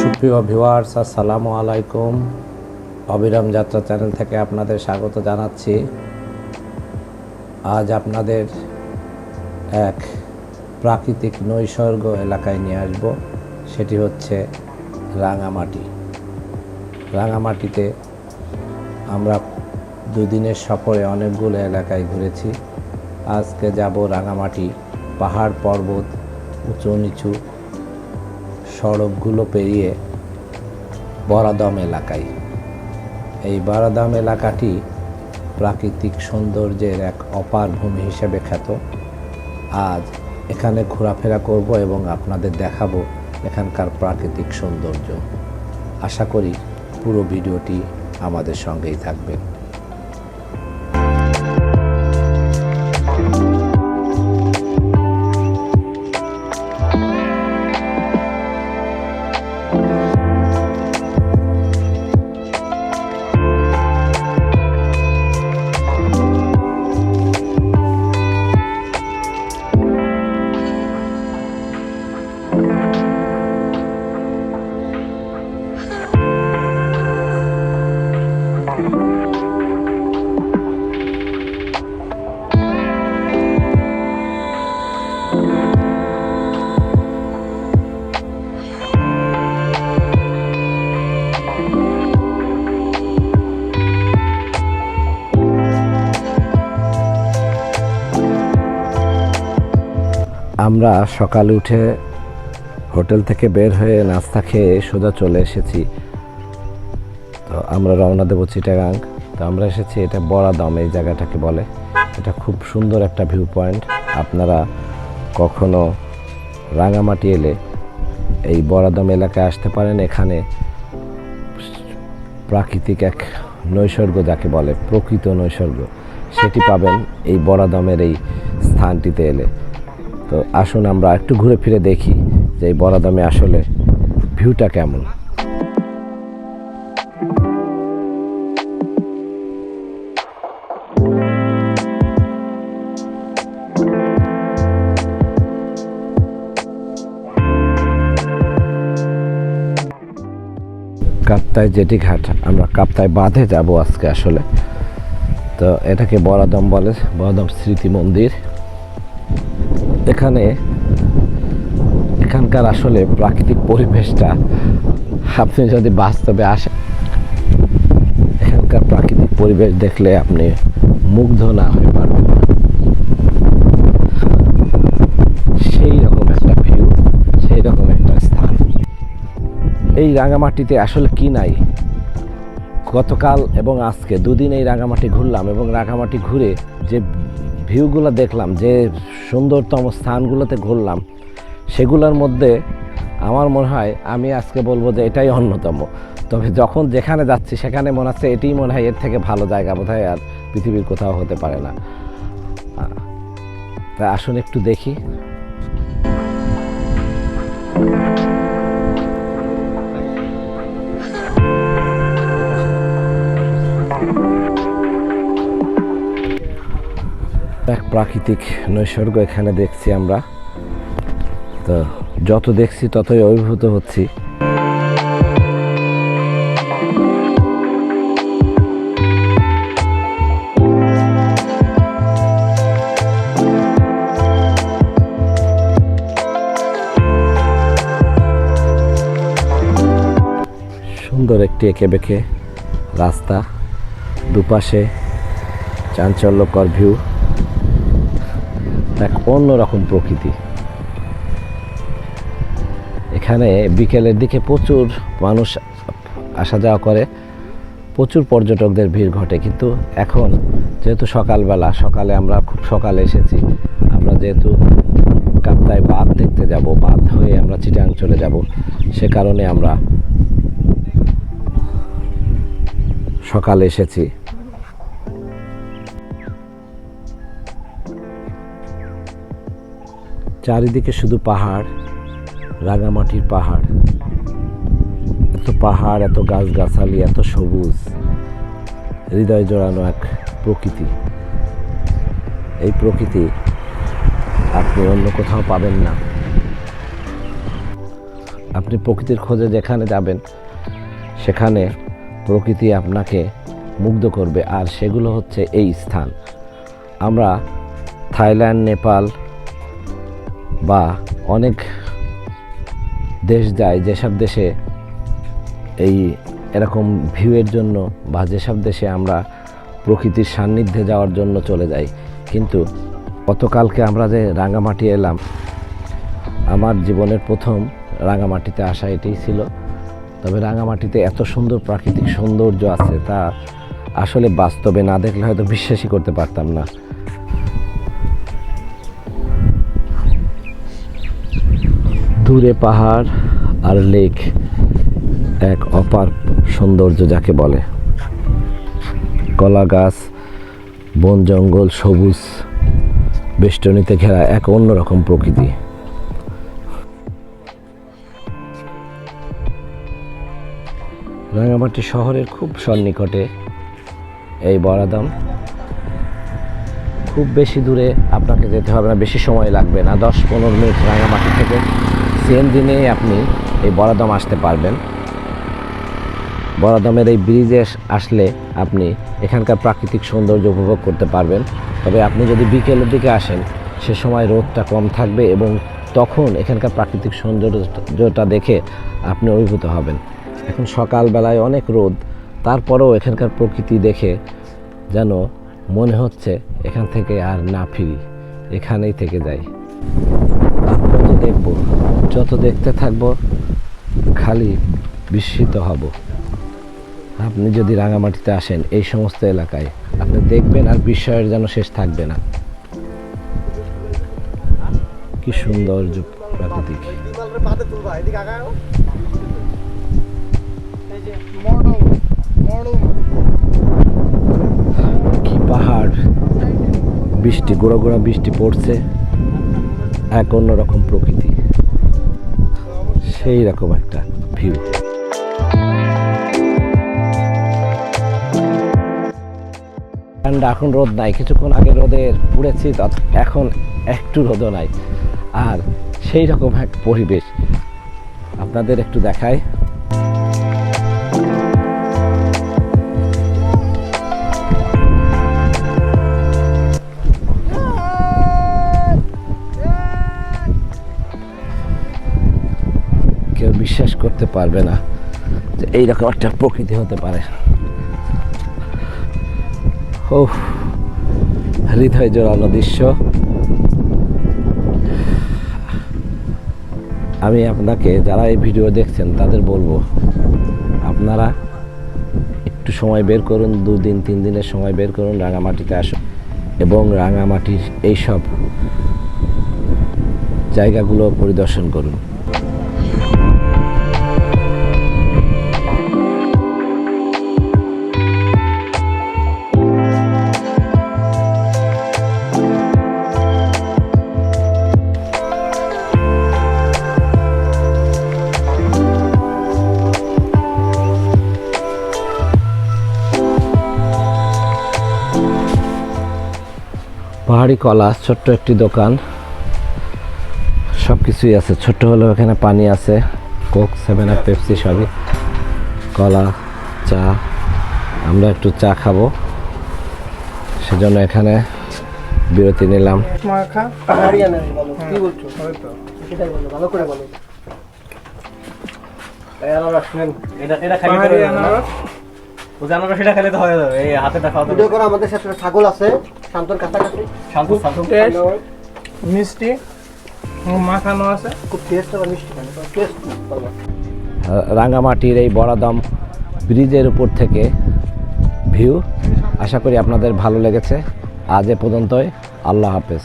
সুপ্রিয় ভিউয়ার্স, আসসালামু আলাইকুম। অবিরাম যাত্রা চ্যানেল থেকে আপনাদের স্বাগত জানাচ্ছি। আজ আপনাদের এক প্রাকৃতিক নৈসর্গ এলাকায় নিয়ে আসব। সেটি হচ্ছে রাঙামাটি। রাঙামাটিতে আমরা দুদিনের সফরে অনেকগুলো এলাকায় ঘুরেছি। আজকে যাব রাঙামাটি পাহাড় পর্বত, উঁচু নিচু সড়কগুলো পেরিয়ে বরাদম এলাকায়। এই বরাদম এলাকাটি প্রাকৃতিক সৌন্দর্যের এক অপার ভূমি হিসেবে খ্যাত। আজ এখানে ঘোরাফেরা করব এবং আপনাদের দেখাবো এখানকার প্রাকৃতিক সৌন্দর্য। আশা করি পুরো ভিডিওটি আমাদের সঙ্গেই থাকবেন। আমরা সকালে উঠে হোটেল থেকে বের হয়ে নাস্তা খেয়ে সোজা চলে এসেছি। তো আমরা রওনা দেবো চিটাগাং। তো আমরা এসেছি, এটা বড়াদম এই জায়গাটাকে বলে। এটা খুব সুন্দর একটা ভিউ পয়েন্ট আপনারা কখনো রাঙামাটি এলে এই বড়াদম এলাকায় আসতে পারেন। এখানে প্রাকৃতিক এক নৈসর্গ যাকে বলে প্রকৃত নৈসর্গ, সেটি পাবেন এই বড়াদমের এই স্থানটিতে এলে। তো আসুন আমরা একটু ঘুরে ফিরে দেখি যে এই বড়াদমে আসলে ভিউটা কেমন। কাপ্তায় জেটি ঘাট আমরা কাপ্তায় বাঁধে যাব আজকে আসলে। তো এটাকে বরাদম বলে, বরাদম স্মৃতি মন্দির এখানে এখানকার আসলে প্রাকৃতিক পরিবেশটা আপনি যদি বাস্তবে আসেন, এখানকার প্রাকৃতিক পরিবেশ দেখলে আপনি মুগ্ধ না হয়ে পারবেন। সেই রকম একটা ভিউ সেই রকম একটা স্থান। এই রাঙামাটিতে আসলে কি নাই? গতকাল এবং আজকে দুদিন এই রাঙামাটি ঘুরলাম এবং রাঙামাটি ঘুরে যে ভিউগুলো দেখলাম, যে সুন্দরতম স্থানগুলোতে ঘুরলাম, সেগুলোর মধ্যে আমার মনে হয় আমি আজকে বলব যে এটাই অন্যতম। তবে যখন যেখানে যাচ্ছি, সেখানে মনে হচ্ছে এটিই মনে হয় এর থেকে ভালো জায়গা বোধ আর পৃথিবীর কোথাও হতে পারে না। তা আসুন একটু দেখি। এক প্রাকৃতিক নৈসর্গ এখানে দেখছি আমরা। তো যত দেখছি ততই অভিভূত হচ্ছি। সুন্দর একটি এঁকে বেঁকে রাস্তা, দুপাশে চাঞ্চল্যকর ভিউ এক অন্যরকম প্রকৃতি। এখানে বিকেলের দিকে প্রচুর মানুষ আসা যাওয়া করে, প্রচুর পর্যটকদের ভিড় ঘটে, কিন্তু এখন যেহেতু সকালবেলা, সকালে আমরা খুব সকালে এসেছি, আমরা যেহেতু কাপ্তায় বাঁধ দেখতে যাব, বাঁধ হয়ে আমরা চিটাং চলে যাব, সে কারণে আমরা সকালে এসেছি। চারিদিকে শুধু পাহাড়, রাঙামাটির পাহাড়। এত পাহাড়, এত গাছগাছালি, এত সবুজ, হৃদয় জড়ানো এক প্রকৃতি। এই প্রকৃতি আপনি অন্য কোথাও পাবেন না। আপনি প্রকৃতির খোঁজে যেখানে যাবেন, সেখানে প্রকৃতি আপনাকে মুগ্ধ করবে। আর সেগুলো হচ্ছে এই স্থান। আমরা থাইল্যান্ড, নেপাল বা অনেক দেশ যায়, যেসব দেশে এই এরকম ভিউয়ের জন্য বা যেসব দেশে আমরা প্রকৃতির সান্নিধ্যে যাওয়ার জন্য চলে যাই। কিন্তু গতকালকে আমরা যে রাঙামাটি এলাম, আমার জীবনের প্রথম রাঙামাটিতে আসা এটাই ছিল। তবে রাঙামাটিতে এত সুন্দর প্রাকৃতিক সৌন্দর্য আছে, তা আসলে বাস্তবে না দেখলে হয়তো বিশ্বাসই করতে পারতাম না। দূরে পাহাড় আর লেক এক অপার সৌন্দর্য যাকে বলে। কলা গাছ, বন জঙ্গল, সবুজ, বেষ্টনীতে ঘেরা এক অন্যরকম প্রকৃতি। রাঙামাটি শহরের খুব সন্নিকটে এই বরাদাম। খুব বেশি দূরে আপনাকে যেতে হবে না, বেশি সময় লাগবে না। দশ পনেরো মিনিট রাঙামাটি থেকে। সেম দিনে আপনি এই বরাদম আসতে পারবেন। বরাদমের এই ব্রিজে আসলে আপনি এখানকার প্রাকৃতিক সৌন্দর্য উপভোগ করতে পারবেন। তবে আপনি যদি বিকেলের দিকে আসেন, সে সময় রোদটা কম থাকবে এবং তখন এখানকার প্রাকৃতিক সৌন্দর্যটা দেখে আপনি অভিভূত হবেন। এখন সকালবেলায় অনেক রোদ, তারপরেও এখানকার প্রকৃতি দেখে যেন মনে হচ্ছে এখান থেকে আর না ফিরি, এখানেই থেকে যাই। দেখব। যত দেখতে থাকব, খালি বিস্মিত হব। আপনি যদি রাঙামাটিতে আসেন এই সমস্ত এলাকায়, আপনি দেখবেন আর বিস্ময়ের যেন শেষ থাকবে না। কি সৌন্দর্য প্রাকৃতিক। কি পাহাড়। বৃষ্টি, গোড়া গোড়া বৃষ্টি পড়ছে। এক অন্যরকম প্রকৃতি। সেই রকম একটা ভিউ এখন রোদ নাই, কিছুক্ষণ আগে রোদের পুড়েছি এখন একটু রোদও নাই। আর সেই রকম এক পরিবেশ। আপনাদের একটু দেখায় কেউ বিশ্বাস করতে পারবে না যে এইরকম একটা প্রকৃতি হতে পারে। ও হৃদয় জোড়ানো দৃশ্য। আমি আপনাকে যারা এই ভিডিও দেখছেন, তাদের বলব, আপনারা একটু সময় বের করুন, দুদিন, তিন দিনের সময় বের করুন, রাঙামাটিতে আসুন। এবং রাঙামাটির এইসব জায়গাগুলো পরিদর্শন করুন। পাহাড়ি কলা ছোট্ট একটি দোকান। সব কিছুই আছে। ছোট্ট হলেও এখানে পানি আছে। কোক সেভেন আপ পেপসি সবই। কলা চা। আমরা একটু চা খাব। সেজন্য এখানে বিরতি নিলাম। ভালো করে বলো। এটা এটা ও যে আনারস এটা খেলে তো হয়ে যাবে। এই হাতেটা খাওয়া ভিডিও করো আমাদের সাথে ছাগল আছে শান্তর কাছাকাছি। শান্ত শান্ত। মিষ্টি। মাখানো আছে। খুব টেস্ট আর মিষ্টি টেস্ট রাঙামাটির এই বড়াদম ব্রিজের উপর থেকে ভিউ আশা করি আপনাদের ভালো লেগেছে। আজ এ পর্যন্তই। আল্লাহ হাফেজ।